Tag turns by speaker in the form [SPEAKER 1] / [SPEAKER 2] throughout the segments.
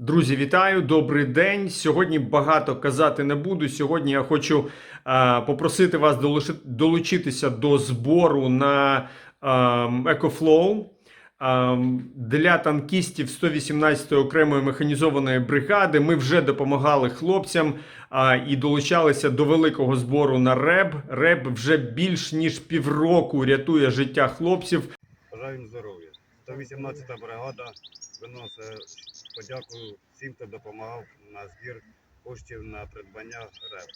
[SPEAKER 1] Друзі, вітаю! Добрий день. Сьогодні багато казати не буду. Сьогодні я хочу е, попросити вас долучи- долучитися до збору на е, EcoFlow. Е, Для танкістів 118-ї окремої механізованої бригади ми вже допомагали хлопцям е, і долучалися до великого збору на РЕБ. РЕБ вже більш ніж півроку рятує життя хлопців.
[SPEAKER 2] Бажаю їм здоров'я. 118-та бригада виносить подяку всім, хто допомагав на збір коштів на придбання РЕВ.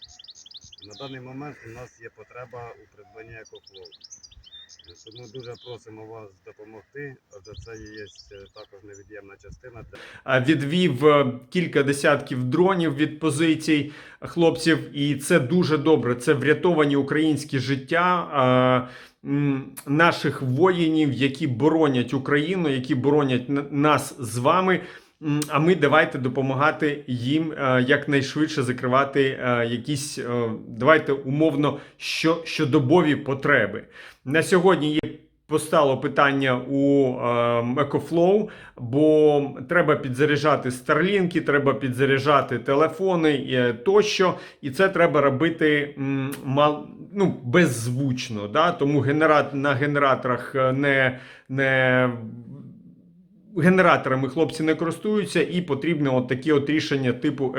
[SPEAKER 2] На даний момент у нас є потреба у придбанні екофлоу. Тому дуже просимо вас допомогти, адже це є е, також невід'ємна частина
[SPEAKER 1] відвів е, кілька десятків дронів від позицій хлопців, і це дуже добре. Це врятовані українські життя. Наших воїнів, які боронять Україну, які боронять нас з вами. А ми давайте допомагати їм е, якнайшвидше закривати е, якісь, е, давайте умовно, що, щодобові потреби. На сьогодні є постало питання у EcoFlow, бо треба підзаряджати старлінки, треба підзаряджати телефони тощо, і це треба робити мал, ну, беззвучно. Да? Тому генерат, на генераторах не, не Генераторами хлопці не користуються, і потрібно от такі от рішення типу.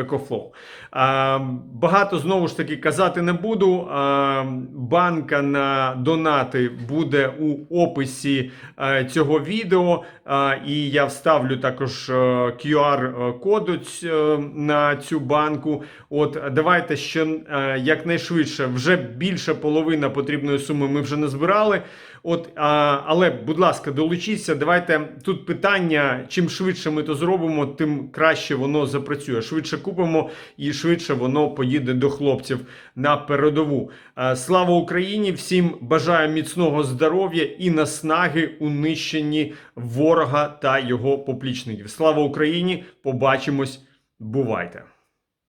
[SPEAKER 1] А, багато знову ж таки казати не буду. А, банка на донати буде у описі е, цього відео. А, і я вставлю також е, QR-коду е, на цю банку. От давайте ще е, якнайшвидше, вже більше половина потрібної суми ми вже не збирали. От, а, але, будь ласка, долучіться. Давайте тут питання: чим швидше ми то зробимо, тим краще воно запрацює. Швидше купимо і швидше воно поїде до хлопців на передову. Слава Україні! Всім бажаю міцного здоров'я і наснаги у нищенні ворога та його поплічників. Слава Україні! Побачимось! Бувайте!